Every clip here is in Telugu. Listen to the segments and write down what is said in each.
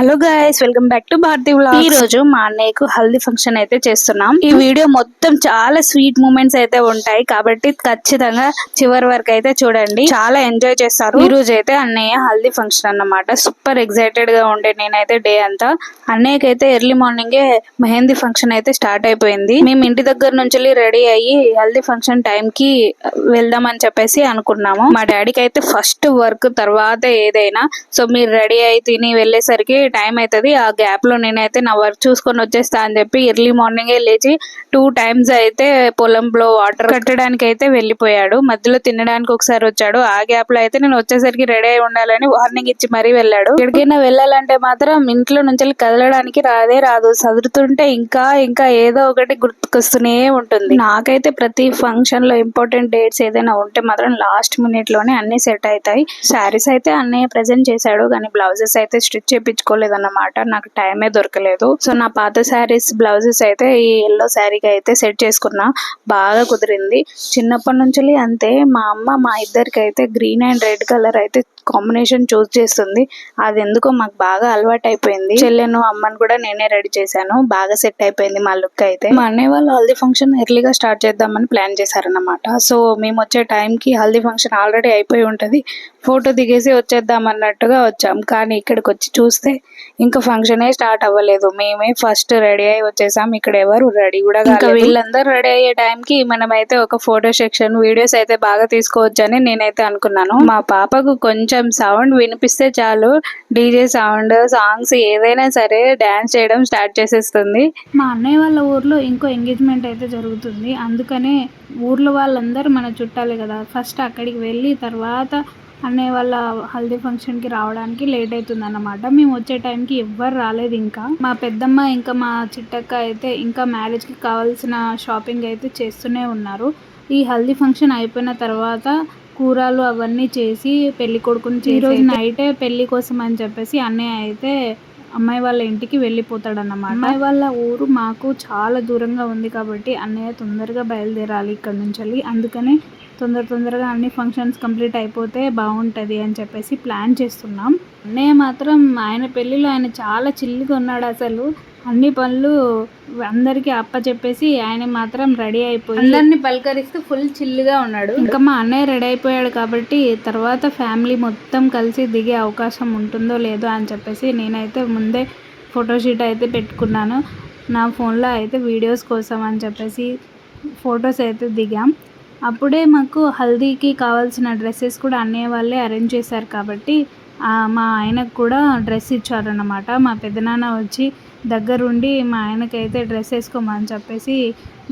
Hello guys welcome back to Bharati ఈ రోజు మా అన్నయ్యకు హల్దీ ఫంక్షన్ అయితే చేస్తున్నాం. ఈ వీడియో మొత్తం చాలా స్వీట్ మూమెంట్స్ అయితే ఉంటాయి. కాబట్టి ఖచ్చితంగా చివరి వరకు అయితే చూడండి. చాలా ఎంజాయ్ చేస్తారు. ఈ రోజు అయితే అన్నయ్య హల్దీ ఫంక్షన్ అన్నమాట. సూపర్ ఎక్సైటెడ్గా ఉండే నేనైతే డే అంతా. అన్నయ్యకి అయితే ఎర్లీ మార్నింగే మెహందీ ఫంక్షన్ అయితే స్టార్ట్ అయిపోయింది. మేము ఇంటి దగ్గర నుంచి రెడీ అయ్యి హల్దీ ఫంక్షన్ టైం కి వెళ్దామని చెప్పేసి అనుకున్నాము. మా డాడీకి అయితే ఫస్ట్ వర్క్ తర్వాత ఏదైనా. సో మీరు రెడీ అయి తిని వెళ్ళేసరికి టైం అవుతుంది ఆ గ్యాప్లో నేనైతే నా వర్క్ చూసుకొని వచ్చేస్తా అని చెప్పి ఎర్లీ మార్నింగే లేచి టూ టైమ్స్ అయితే పొలంలో వాటర్ కట్టడానికి అయితే వెళ్ళిపోయాడు. మధ్యలో తినడానికి ఒకసారి వచ్చాడు. ఆ గ్యాప్లో అయితే నేను వచ్చేసరికి రెడీ అయి ఉండాలని వార్నింగ్ ఇచ్చి మరీ వెళ్ళాడు. ఎక్కడికైనా వెళ్ళాలంటే మాత్రం ఇంట్లో నుంచి కదలడానికి రాదే రాదు. చదువుతుంటే ఇంకా ఇంకా ఏదో ఒకటి గుర్తుకొస్తూనే ఉంటుంది. నాకైతే ప్రతి ఫంక్షన్లో ఇంపార్టెంట్ డేట్స్ ఏదైనా ఉంటే మాత్రం లాస్ట్ మినిట్లోనే అన్ని సెట్ అవుతాయి. శారీస్ అయితే అన్నయ్య ప్రజెంట్ చేశాడు. కానీ బ్లౌజెస్ అయితే స్టిచ్ చేపించుకోలేదన్నమాట నాకు టైమే దొరకలేదు. సో నా పాత శారీస్ బ్లౌజెస్ అయితే ఈ ఎల్లో శారీకి అయితే సెట్ చేసుకున్నా. బాగా కుదిరింది. చిన్నప్పటి నుంచి అంతే. మా అమ్మ మా ఇద్దరికి అయితే గ్రీన్ అండ్ రెడ్ కలర్ అయితే కాంబినేషన్ చూస్ చేస్తుంది. అది ఎందుకో మాకు బాగా అలవాటు అయిపోయింది చెల్లెను అమ్మని కూడా నేనే రెడీ చేశాను. బాగా సెట్ అయిపోయింది మా లుక్ అయితే. మా అన్నయ్య వాళ్ళు హల్దీ ఫంక్షన్ ఎర్లీగా స్టార్ట్ చేద్దామని ప్లాన్ చేశారన్నమాట. సో మేము వచ్చే టైంకి హల్దీ ఫంక్షన్ ఆల్రెడీ అయిపోయి ఉంటది. ఫోటో దిగేసి వచ్చేద్దాం అన్నట్టుగా వచ్చాం. కానీ ఇక్కడికి వచ్చి చూస్తే ఇంకా ఫంక్షన్ స్టార్ట్ అవ్వలేదు. మేమే ఫస్ట్ రెడీ అయ్యి వచ్చేసాం. ఇక్కడ ఎవరు రెడీ కూడా ఇంకా వీళ్ళందరూ రెడీ అయ్యే టైంకి మనమైతే ఒక ఫోటో సెక్షన్ వీడియోస్ అయితే బాగా తీసుకోవచ్చని నేనైతే అనుకున్నాను. మా పాపకు కొంచెం సౌండ్ వినిపిస్తే చాలు. డీజే సౌండ్ సాంగ్స్ ఏదైనా సరే డాన్స్ చేయడం స్టార్ట్ చేసేస్తుంది. మా అన్నయ్య వాళ్ళ ఊర్లో ఇంకో ఎంగేజ్మెంట్ అయితే జరుగుతుంది. అందుకనే ఊర్లో వాళ్ళందరూ మన చుట్టాలే కదా. ఫస్ట్ అక్కడికి వెళ్ళి తర్వాత అన్నయ్య వాళ్ళ హల్దీ ఫంక్షన్కి రావడానికి లేట్ అవుతుంది అన్నమాట మేము వచ్చే టైంకి ఎవ్వరు రాలేదు ఇంకా. మా పెద్దమ్మ ఇంకా మా చిట్టక్క అయితే ఇంకా మ్యారేజ్కి కావాల్సిన షాపింగ్ అయితే చేస్తూనే ఉన్నారు. ఈ హల్దీ ఫంక్షన్ అయిపోయిన తర్వాత కూరలు అవన్నీ చేసి పెళ్ళి కొడుకుని ఈ రోజు నైటే పెళ్ళి కోసం అని చెప్పేసి అన్నయ్య అయితే అమ్మాయి వాళ్ళ ఇంటికి వెళ్ళిపోతాడు అన్నమాట అమ్మాయి వాళ్ళ ఊరు మాకు చాలా దూరంగా ఉంది కాబట్టి అన్నయ్య తొందరగా బయలుదేరాలి ఇక్కడ నుంచి వెళ్ళి. అందుకని తొందర తొందరగా అన్ని ఫంక్షన్స్ కంప్లీట్ అయిపోతే బాగుంటుంది అని చెప్పేసి ప్లాన్ చేస్తున్నాం. అన్నయ్య మాత్రం ఆయన పెళ్ళిలో ఆయన చాలా చిల్లిగా ఉన్నాడు అసలు. అన్ని పనులు అందరికీ అప్ప చెప్పేసి ఆయన మాత్రం రెడీ అయిపోయి అందరిని పలకరిస్తూ ఫుల్ చిల్లుగా ఉన్నాడు. ఇంకా మా అన్నయ్య రెడీ అయిపోయాడు కాబట్టి తర్వాత ఫ్యామిలీ మొత్తం కలిసి దిగే అవకాశం ఉంటుందో లేదో అని చెప్పేసి నేనైతే ముందే ఫోటోషూట్ అయితే పెట్టుకున్నాను. నా ఫోన్లో అయితే వీడియోస్ కోసం అని చెప్పేసి ఫొటోస్ అయితే దిగాం. అప్పుడే మాకు హల్దీకి కావాల్సిన డ్రెస్సెస్ కూడా అన్నయ్య వాళ్ళే అరేంజ్ చేశారు కాబట్టి మా ఆయనకు కూడా డ్రెస్ ఇచ్చారన్నమాట. మా పెదనాన్న వచ్చి దగ్గరుండి మా ఆయనకైతే డ్రెస్ వేసుకోమని చెప్పేసి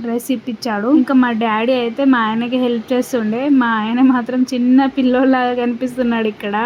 డ్రెస్ ఇప్పించాడు. ఇంకా మా డాడీ అయితే మా ఆయనకి హెల్ప్ చేస్తుండే. మా ఆయన మాత్రం చిన్న పిల్లోలాగా కనిపిస్తున్నాడు ఇక్కడ.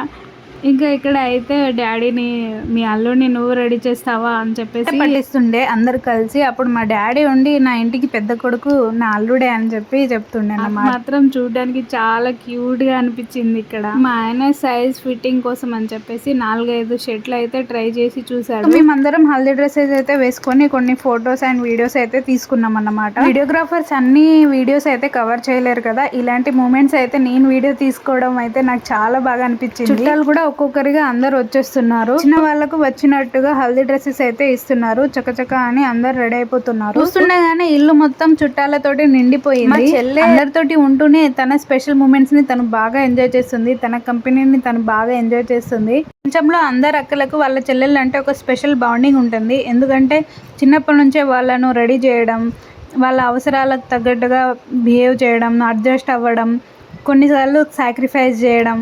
ఇంకా ఇక్కడ అయితే డాడీని మీ అల్లుడిని నువ్వు రెడీ చేస్తావా? అని చెప్పేసి పట్టిస్తుండే అందరు కలిసి. అప్పుడు మా డాడీ ఉండి నా ఇంటికి పెద్ద కొడుకు నా అల్లుడే అని చెప్పి చెప్తుండే మాత్రం చూడడానికి చాలా క్యూట్గా అనిపించింది ఇక్కడ. మా ఆయన సైజ్ ఫిట్టింగ్ కోసం అని చెప్పేసి నాలుగైదు షర్ట్లు అయితే ట్రై చేసి చూసాడు. మేమందరం హల్దీ డ్రెస్సెస్ అయితే వేసుకొని కొన్ని ఫొటోస్ అండ్ వీడియోస్ అయితే తీసుకున్నాం అన్నమాట. వీడియోగ్రాఫర్స్ అన్ని వీడియోస్ అయితే కవర్ చేయలేరు కదా. ఇలాంటి మూమెంట్స్ అయితే నేను వీడియో తీసుకోవడం అయితే నాకు చాలా బాగా అనిపించింది. చుట్టాలు కూడా ఒక్కొక్కరిగా అందరు వచ్చేస్తున్నారు. చిన్న వాళ్ళకు వచ్చినట్టుగా హల్దీ డ్రెస్సెస్ అయితే ఇస్తున్నారు. చకచక అని అందరు రెడీ అయిపోతున్నారు. చూస్తుండగానే ఇల్లు మొత్తం చుట్టాలతోటి నిండిపోయింది. అందరితోటి ఉంటూనే తన స్పెషల్ మూమెంట్స్ని తను బాగా ఎంజాయ్ చేస్తుంది. తన కంపెనీని తను బాగా ఎంజాయ్ చేస్తుంది. ప్రపంచంలో అందరు అక్కలకు వాళ్ళ చెల్లెళ్ళు అంటే ఒక స్పెషల్ బాండింగ్ ఉంటుంది. ఎందుకంటే చిన్నప్పటి నుంచే వాళ్ళను రెడీ చేయడం వాళ్ళ అవసరాలకు తగ్గట్టుగా బిహేవ్ చేయడం అడ్జస్ట్ అవ్వడం కొన్నిసార్లు సాక్రిఫైస్ చేయడం.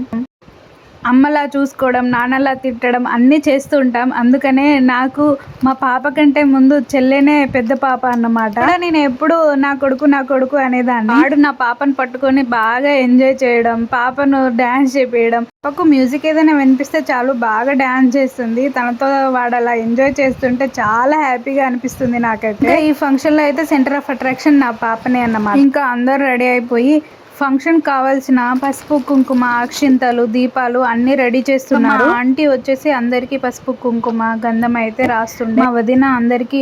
అమ్మలా చూసుకోవడం నాన్నలా తిట్టడం అన్నీ చేస్తూ ఉంటాం. అందుకనే నాకు మా పాప కంటే ముందు చెల్లెనే పెద్ద పాప అన్నమాట. నేను ఎప్పుడు నా కొడుకు నా కొడుకు అనేదాన్ని. వాడు నా పాపను పట్టుకొని బాగా ఎంజాయ్ చేయడం పాపను డ్యాన్స్ చేపించడం పాపకు మ్యూజిక్ ఏదైనా వినిపిస్తే చాలు బాగా డ్యాన్స్ చేస్తుంది. తనతో వాడు అలా ఎంజాయ్ చేస్తుంటే చాలా హ్యాపీగా అనిపిస్తుంది నాకైతే. ఈ ఫంక్షన్లో అయితే సెంటర్ ఆఫ్ అట్రాక్షన్ నా పాపనే అన్నమాట. ఇంకా అందరు రెడీ అయిపోయి ఫంక్షన్ కావాల్సిన పసుపు కుంకుమ అక్షింతలు దీపాలు అన్ని రెడీ చేస్తున్నారు. ఆంటీ వచ్చేసి అందరికి పసుపు కుంకుమ గంధం అయితే రాస్తుండే. మా వదిన అందరికి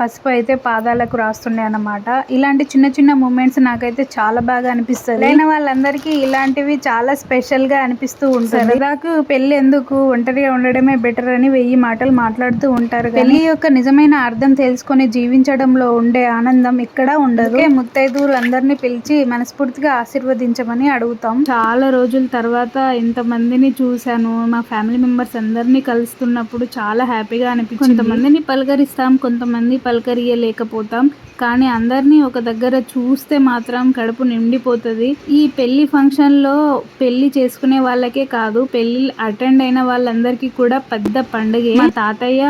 పసుపు అయితే పాదాలకు రాస్తుండే అన్నమాట ఇలాంటి చిన్న చిన్న మూమెంట్స్ నాకైతే చాలా బాగా అనిపిస్తుంది. లేని వాళ్ళందరికీ ఇలాంటివి చాలా స్పెషల్గా అనిపిస్తూ ఉంటారు సరదాకు పెళ్ళి ఎందుకు? ఒంటరిగా ఉండడమే బెటర్ అని వెయ్యి మాటలు మాట్లాడుతూ ఉంటారు పెళ్ళి యొక్క నిజమైన అర్థం తెలుసుకొని జీవించడంలో ఉండే ఆనందం ఇక్కడ ఉండదు. ముత్తైదువులందరినీ పిలిచి మనస్ఫూర్తిగా ఆశీర్వదించమని అడుగుతాం. చాలా రోజుల తర్వాత ఇంతమందిని చూశాను. మా ఫ్యామిలీ మెంబర్స్ అందరినీ కలుస్తున్నప్పుడు చాలా హ్యాపీగా అనిపించింది. కొంతమందిని పలకరిస్తాం. కొంతమంది పలకరియలేకపోతాం. కానీ అందరినీ ఒక దగ్గర చూస్తే మాత్రం కడుపు నిండిపోతుంది. ఈ పెళ్ళి ఫంక్షన్లో పెళ్ళి చేసుకునే వాళ్ళకే కాదు పెళ్ళి అటెండ్ అయిన వాళ్ళందరికీ కూడా పెద్ద పండుగ. మా తాతయ్య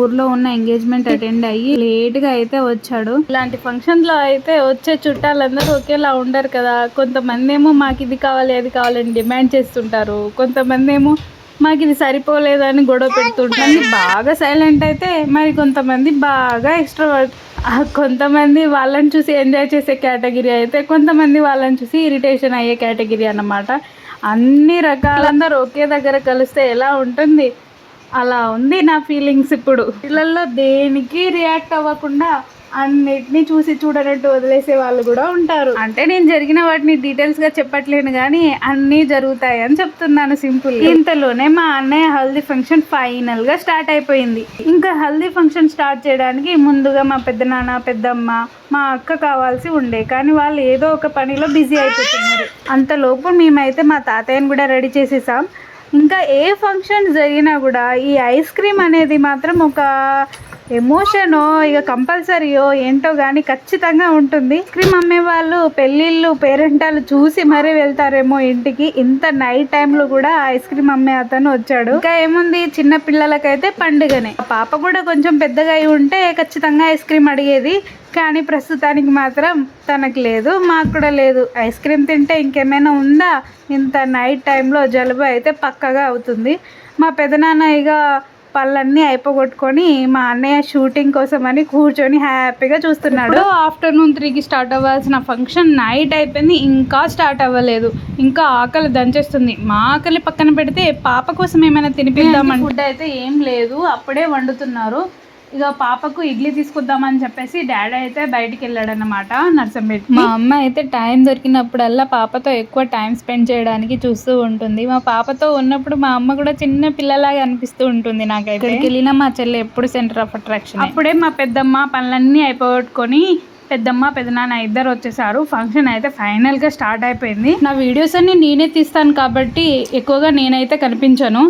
ఊర్లో ఉన్న ఎంగేజ్మెంట్ అటెండ్ అయ్యి లేట్గా అయితే వచ్చాడు. ఇలాంటి ఫంక్షన్లో అయితే వచ్చే చుట్టాలందరూ ఒకేలా ఉండరు కదా. కొంతమంది ఏమో మాకు ఇది కావాలి అది కావాలని డిమాండ్ చేస్తుంటారు. కొంతమంది ఏమో మాకు ఇది సరిపోలేదని గొడవ పెడుతుంటుంది బాగా సైలెంట్ అయితే మరి కొంతమంది బాగా ఎక్స్ట్రా కొంతమంది వాళ్ళని చూసి ఎంజాయ్ చేసే కేటగిరీ అయితే కొంతమంది వాళ్ళని చూసి ఇరిటేషన్ అయ్యే కేటగిరీ అన్నమాట. అన్ని రకాలందరూ ఒకే దగ్గర కలిస్తే ఎలా ఉంటుంది? అలా ఉంది నా ఫీలింగ్స్ ఇప్పుడు. పిల్లల్లో దేనికి రియాక్ట్ అవ్వకుండా అన్నిటినీ చూసి చూడనట్టు వదిలేసే వాళ్ళు కూడా ఉంటారు. అంటే నేను జరిగిన వాటిని డీటెయిల్స్గా చెప్పట్లేను కానీ అన్నీ జరుగుతాయి అని చెప్తున్నాను సింపుల్ ఇంతలోనే మా అన్నయ్య హల్దీ ఫంక్షన్ ఫైనల్గా స్టార్ట్ అయిపోయింది. ఇంకా హల్దీ ఫంక్షన్ స్టార్ట్ చేయడానికి ముందుగా మా పెద్దనాన్న పెద్దమ్మ మా అక్క కావాల్సి ఉండే. కానీ వాళ్ళు ఏదో ఒక పనిలో బిజీ అయిపోతున్నారు. అంతలోపు మేమైతే మా తాతయ్యని కూడా రెడీ చేసేసాం. ఇంకా ఏ ఫంక్షన్ జరిగినా కూడా ఈ ఐస్ క్రీమ్ అనేది మాత్రం ఒక ఎమోషనో ఇక కంపల్సరీయో ఏంటో కానీ ఖచ్చితంగా ఉంటుంది. ఐస్ క్రీమ్ అమ్మే వాళ్ళు పెళ్ళిళ్ళు పేరెంటాలు చూసి మరీ వెళ్తారేమో ఇంటికి. ఇంత నైట్ టైంలో కూడా ఐస్ క్రీమ్ అమ్మే అతను వచ్చాడు. ఇంకా ఏముంది? చిన్న పిల్లలకైతే పండుగనే. పాప కూడా కొంచెం పెద్దగా అయి ఉంటే ఖచ్చితంగా ఐస్ క్రీమ్ అడిగేది. కానీ ప్రస్తుతానికి మాత్రం తనకు లేదు మాకు కూడా లేదు. ఐస్ క్రీమ్ తింటే ఇంకేమైనా ఉందా? ఇంత నైట్ టైంలో జలుబు అయితే పక్కగా అవుతుంది. మా పెదనాన్న ఇక పళ్ళన్నీ అయిపోగొట్టుకొని మా అన్నయ్య షూటింగ్ కోసం అని కూర్చొని హ్యాపీగా చూస్తున్నాడు. ఆఫ్టర్నూన్ త్రీకి స్టార్ట్ అవ్వాల్సిన ఫంక్షన్ నైట్ అయిపోయింది. ఇంకా స్టార్ట్ అవ్వలేదు. ఇంకా ఆకలి దంచేస్తుంది. మా ఆకలి పక్కన పెడితే పాప కోసం ఏమైనా తినిపిద్దామని ఫుడ్ అయితే ఏం లేదు. అప్పుడే వండుతున్నారు. ఇక పాపకు ఇడ్లీ తీసుకొద్దామని చెప్పేసి డాడీ అయితే బయటికి వెళ్ళాడనమాట నర్సంపేట మా అమ్మ అయితే టైం దొరికినప్పుడల్లా పాపతో ఎక్కువ టైం స్పెండ్ చేయడానికి చూస్తూ ఉంటుంది. మా పాపతో ఉన్నప్పుడు మా అమ్మ కూడా చిన్న పిల్లలాగా అనిపిస్తూ ఉంటుంది నాకైతే. వెళ్ళినా మా చెల్లి ఎప్పుడు సెంటర్ ఆఫ్ అట్రాక్షన్ అప్పుడే మా పెద్దమ్మ పనులన్నీ అయిపోగొట్టుకొని పెద్దమ్మ పెద్దనాన్న ఇద్దరు వచ్చేసారు. ఫంక్షన్ అయితే ఫైనల్గా స్టార్ట్ అయిపోయింది. నా వీడియోస్ అన్ని నేనే తీస్తాను కాబట్టి ఎక్కువగా నేనైతే కనిపించను.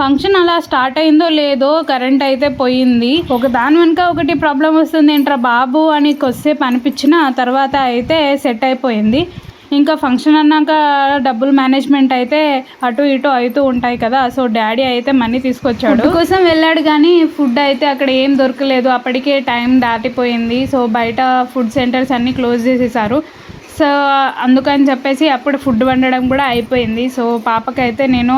ఫంక్షన్ అలా స్టార్ట్ అయిందో లేదో కరెంట్ అయితే పోయింది. ఒక దాని వెనుక ఒకటి ప్రాబ్లం వస్తుంది. ఏంట్రా బాబు అని కొద్దిసేపు అనిపించిన తర్వాత అయితే సెట్ అయిపోయింది. ఇంకా ఫంక్షన్ అన్నాక డబ్బులు మేనేజ్మెంట్ అయితే అటు ఇటు అవుతూ ఉంటాయి కదా సో డాడీ అయితే మనీ తీసుకొచ్చాడు. కోసం వెళ్ళాడు కానీ ఫుడ్ అయితే అక్కడ ఏం దొరకలేదు. అప్పటికే టైం దాటిపోయింది. సో బయట ఫుడ్ సెంటర్స్ అన్నీ క్లోజ్ చేసేసారు. సో అందుకని చెప్పేసి అప్పుడు ఫుడ్ వండడం కూడా అయిపోయింది. సో పాపకైతే నేను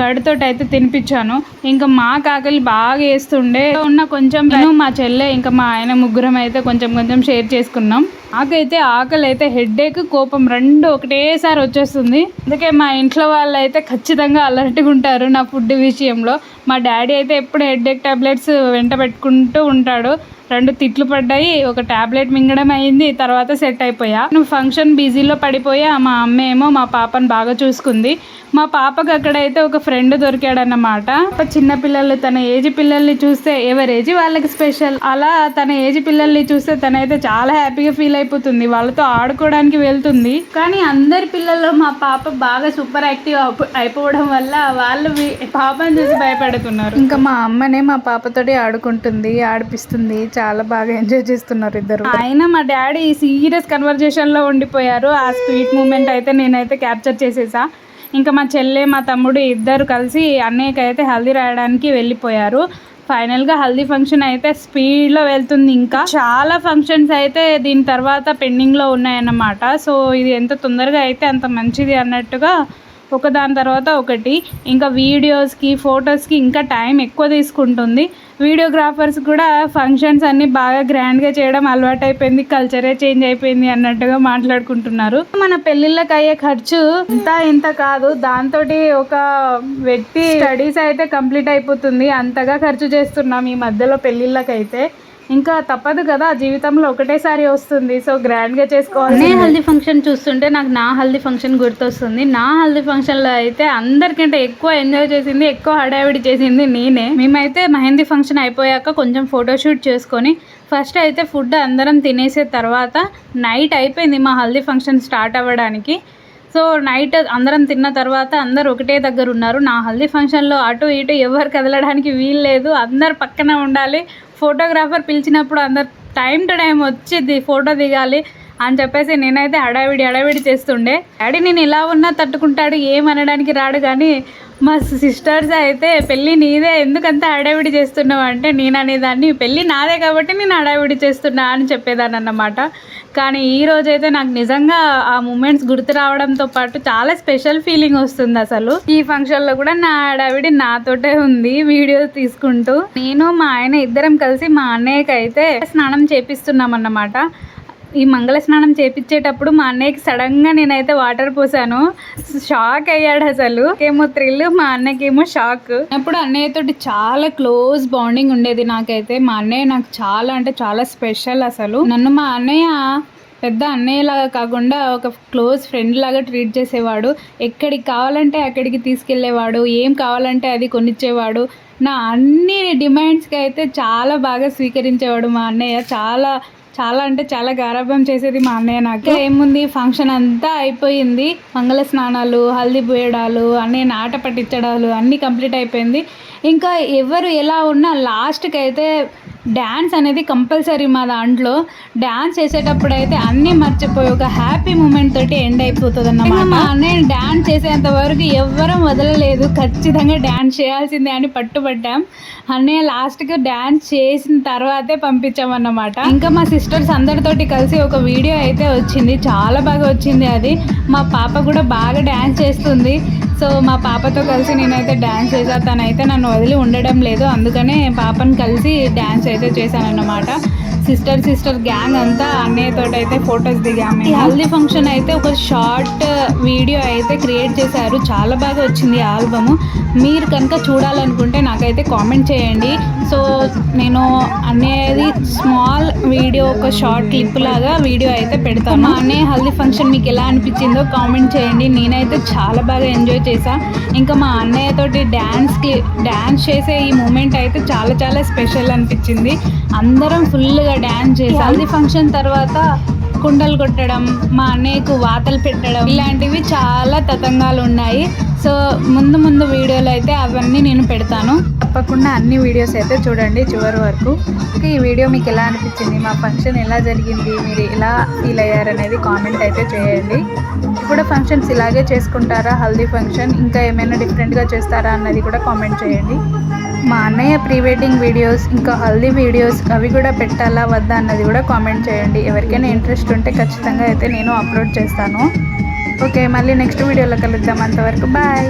కడుతోటి అయితే తినిపించాను. ఇంకా మా కాకలి బాగా వేస్తుండే ఉన్న కొంచెం నేను మా చెల్లె ఇంకా మా ఆయన ముగ్గురం అయితే కొంచెం కొంచెం షేర్ చేసుకున్నాం. నాకైతే ఆకలి అయితే హెడ్ఏక్ కోపం రెండు ఒకటేసారి వచ్చేస్తుంది. అందుకే మా ఇంట్లో వాళ్ళు అయితే ఖచ్చితంగా అలర్ట్గా ఉంటారు నా ఫుడ్ విషయంలో. మా డాడీ అయితే ఎప్పుడు హెడ్ఏక్ టాబ్లెట్స్ వెంట పెట్టుకుంటూ ఉంటాడు. రెండు తిట్లు పడ్డాయి ఒక టాబ్లెట్ మింగడం అయింది తర్వాత సెట్ అయిపోయా. నువ్వు ఫంక్షన్ బిజీలో పడిపోయా మా అమ్మ ఏమో మా పాపను బాగా చూసుకుంది. మా పాపకు అక్కడైతే ఒక ఫ్రెండ్ దొరికాడన్నమాట. చిన్న పిల్లలు తన ఏజ్ పిల్లల్ని చూస్తే ఎవరి ఏజ్ వాళ్ళకి స్పెషల్. అలా తన ఏజ్ పిల్లల్ని చూస్తే తనైతే చాలా హ్యాపీగా ఫీల్ అయిపోతుంది. వాళ్ళతో ఆడుకోవడానికి వెళ్తుంది. కానీ అందరి పిల్లల్లో మా పాప బాగా సూపర్ యాక్టివ్ అయిపోవడం వల్ల వాళ్ళు పాపను పాపని చూసి భయపడుతున్నారు. ఇంకా మా అమ్మనే మా పాపతోటి ఆడుకుంటుంది ఆడిపిస్తుంది చాలా బాగా ఎంజాయ్ చేస్తున్నారు ఇద్దరు. ఆయన మా డాడీ సీరియస్ కన్వర్జేషన్లో ఉండిపోయారు. ఆ స్వీట్ మూమెంట్ అయితే నేనైతే క్యాప్చర్ చేసేసా. ఇంకా మా చెల్లె మా తమ్ముడు ఇద్దరు కలిసి అన్నయ్యకి అయితే హల్దీ రాయడానికి వెళ్ళిపోయారు. ఫైనల్గా హల్దీ ఫంక్షన్ అయితే స్పీడ్లో వెళ్తుంది ఇంకా. చాలా ఫంక్షన్స్ అయితే దీని తర్వాత పెండింగ్లో ఉన్నాయన్నమాట. సో ఇది ఎంత తొందరగా అయితే అంత మంచిది అన్నట్టుగా ఒక దాని తర్వాత ఒకటి. ఇంకా వీడియోస్కి ఫొటోస్కి ఇంకా టైం ఎక్కువ తీసుకుంటుంది. వీడియోగ్రాఫర్స్ కూడా ఫంక్షన్స్ అన్నీ బాగా గ్రాండ్గా చేయడం అలవాటు అయిపోయింది కల్చరే చేంజ్ అయిపోయింది అన్నట్టుగా మాట్లాడుకుంటున్నారు. మన పెళ్ళిళ్ళకి అయ్యే ఖర్చు ఇంత ఇంత కాదు. దాంతో ఒక వ్యక్తి స్టడీస్ అయితే కంప్లీట్ అయిపోతుంది. అంతగా ఖర్చు చేస్తున్నాం ఈ మధ్యలో పెళ్ళిళ్ళకైతే. ఇంకా తప్పదు కదా జీవితంలో ఒకటేసారి వస్తుంది. సో గ్రాండ్గా చేసుకోవాలి నేను హల్దీ ఫంక్షన్ చూస్తుంటే నాకు నా హల్దీ ఫంక్షన్ గుర్తొస్తుంది. నా హల్దీ ఫంక్షన్లో అయితే అందరికంటే ఎక్కువ ఎంజాయ్ చేసింది ఎక్కువ హడావిడి చేసింది నేనే. మేమైతే మెహందీ ఫంక్షన్ అయిపోయాక కొంచెం ఫోటోషూట్ చేసుకొని ఫస్ట్ అయితే ఫుడ్ అందరం తినేసే తర్వాత నైట్ అయిపోయింది మా హల్దీ ఫంక్షన్ స్టార్ట్ అవ్వడానికి. సో నైట్ అందరం తిన్న తర్వాత అందరు ఒకటే దగ్గర ఉన్నారు. నా హల్దీ ఫంక్షన్లో అటు ఇటు ఎవరు కదలడానికి వీలు లేదు అందరు పక్కన ఉండాలి. ఫోటోగ్రాఫర్ పిలిచినప్పుడు అందరు టైం టు టైం వచ్చి ఫోటో దిగాలి. అని చెప్పేసి నేనైతే అడావిడి అడావిడి చేస్తుండే. డాడీ నేను ఇలా ఉన్నా తట్టుకుంటాడు ఏమనడానికి రాడు కానీ మా సిస్టర్స్ అయితే పెళ్ళి నీదే ఎందుకంత అడావిడి చేస్తున్నావు అంటే నేను అనేదాన్ని పెళ్ళి నాదే కాబట్టి నేను అడావిడి చేస్తున్నా అని చెప్పేదాన్ని అన్నమాట. కానీ ఈ రోజైతే నాకు నిజంగా ఆ మూమెంట్స్ గుర్తు రావడంతో పాటు చాలా స్పెషల్ ఫీలింగ్ వస్తుంది అసలు. ఈ ఫంక్షన్లో కూడా నా హడావిడి నాతోటే ఉంది వీడియో తీసుకుంటూ. నేను మా ఆయన ఇద్దరం కలిసి మా అన్నయ్యకి అయితే స్నానం చేపిస్తున్నాం అన్నమాట ఈ మంగళ స్నానం చేపించేటప్పుడు మా అన్నయ్యకి సడన్గా నేనైతే వాటర్ పోసాను. షాక్ అయ్యాడు అసలు. ఏమో థ్రిల్ మా అన్నయ్యకేమో షాక్ అప్పుడు అన్నయ్య తోటి చాలా క్లోజ్ బాండింగ్ ఉండేది నాకైతే. మా అన్నయ్య నాకు చాలా అంటే చాలా స్పెషల్ అసలు. నన్ను మా అన్నయ్య పెద్ద అన్నయ్య లాగా కాకుండా ఒక క్లోజ్ ఫ్రెండ్ లాగా ట్రీట్ చేసేవాడు. ఎక్కడికి కావాలంటే అక్కడికి తీసుకెళ్ళేవాడు. ఏం కావాలంటే అది కొనిచ్చేవాడు. నా అన్ని డిమాండ్స్కి అయితే చాలా బాగా స్వీకరించేవాడు మా అన్నయ్య. చాలా చాలా అంటే చాలా గారాబం చేసేది మా అన్నయ్య నాకు. ఏముంది ఫంక్షన్ అంతా అయిపోయింది. మంగళ స్నానాలు హల్దీ పోయడాలు అన్నయ్య నాట పట్టించడాలు అన్నీ కంప్లీట్ అయిపోయింది. ఇంకా ఎవరు ఎలా ఉన్నా లాస్ట్కి అయితే డ్యాన్స్ అనేది కంపల్సరీ మా దాంట్లో. డ్యాన్స్ చేసేటప్పుడు అయితే అన్నీ మర్చిపోయి ఒక హ్యాపీ మూమెంట్ తోటి ఎండ్ అయిపోతుంది అన్నమాట మా అన్నయ్య డ్యాన్స్ చేసేంత వరకు ఎవ్వరం వదలలేదు. ఖచ్చితంగా డ్యాన్స్ చేయాల్సిందే అని పట్టుబట్టాం అన్నయ్య లాస్ట్కి డ్యాన్స్ చేసిన తర్వాతే పంపించామన్నమాట. ఇంకా మా సిస్టర్స్ అందరితోటి కలిసి ఒక వీడియో అయితే వచ్చింది. చాలా బాగా వచ్చింది అది. మా పాప కూడా బాగా డ్యాన్స్ చేస్తుంది. సో మా పాపతో కలిసి నేనైతే డ్యాన్స్ చేసా తనైతే నన్ను వదిలి ఉండడం లేదు. అందుకనే పాపను కలిసి డ్యాన్స్ అయితే చేశానన్నమాట. సిస్టర్ సిస్టర్ గ్యాంగ్ అంతా అన్నయ్యతో అయితే ఫొటోస్ దిగాము ఈ హల్దీ ఫంక్షన్ అయితే ఒక షార్ట్ వీడియో అయితే క్రియేట్ చేశారు. చాలా బాగా వచ్చింది ఆల్బమ్ మీరు కనుక చూడాలనుకుంటే నాకైతే కామెంట్ చేయండి. సో నేను అన్నయ్యది స్మాల్ వీడియో ఒక షార్ట్ క్లిప్ లాగా వీడియో అయితే పెడతాను. మా అన్నయ్య హల్దీ ఫంక్షన్ మీకు ఎలా అనిపించిందో కామెంట్ చేయండి. నేనైతే చాలా బాగా ఎంజాయ్ చేశా. ఇంకా మా అన్నయ్య తోటి డ్యాన్స్ డ్యాన్స్ చేసే ఈ మూమెంట్ అయితే చాలా చాలా స్పెషల్ అనిపించింది. అందరం ఫుల్గా డ్యాన్స్ చేసాం హల్దీ ఫంక్షన్ తర్వాత కుండలు కొట్టడం మా అన్నయ్యకు వాతలు పెట్టడం ఇలాంటివి చాలా తతంగాలు ఉన్నాయి. సో ముందు ముందు వీడియోలో అయితే అవన్నీ నేను పెడతాను. తప్పకుండా అన్ని వీడియోస్ అయితే చూడండి చివరి వరకు. ఈ వీడియో మీకు ఎలా అనిపించింది? మా ఫంక్షన్ ఎలా జరిగింది? మీరు ఎలా ఫీల్ అయ్యారనేది కామెంట్ అయితే చేయండి. ఇప్పుడు ఫంక్షన్స్ ఇలాగే చేసుకుంటారా? హల్దీ ఫంక్షన్ ఇంకా ఏమైనా డిఫరెంట్గా చేస్తారా? అన్నది కూడా కామెంట్ చేయండి. మా అన్నయ్య ప్రీ వెడ్డింగ్ వీడియోస్ ఇంకా హల్దీ వీడియోస్ అవి కూడా పెట్టాలా వద్దా అన్నది కూడా కామెంట్ చేయండి. ఎవరికైనా ఇంట్రెస్ట్ ఉంటే ఖచ్చితంగా అయితే నేను అప్లోడ్ చేస్తాను. ఓకే మళ్ళీ నెక్స్ట్ వీడియోలో కలుద్దాం. అంతవరకు బాయ్.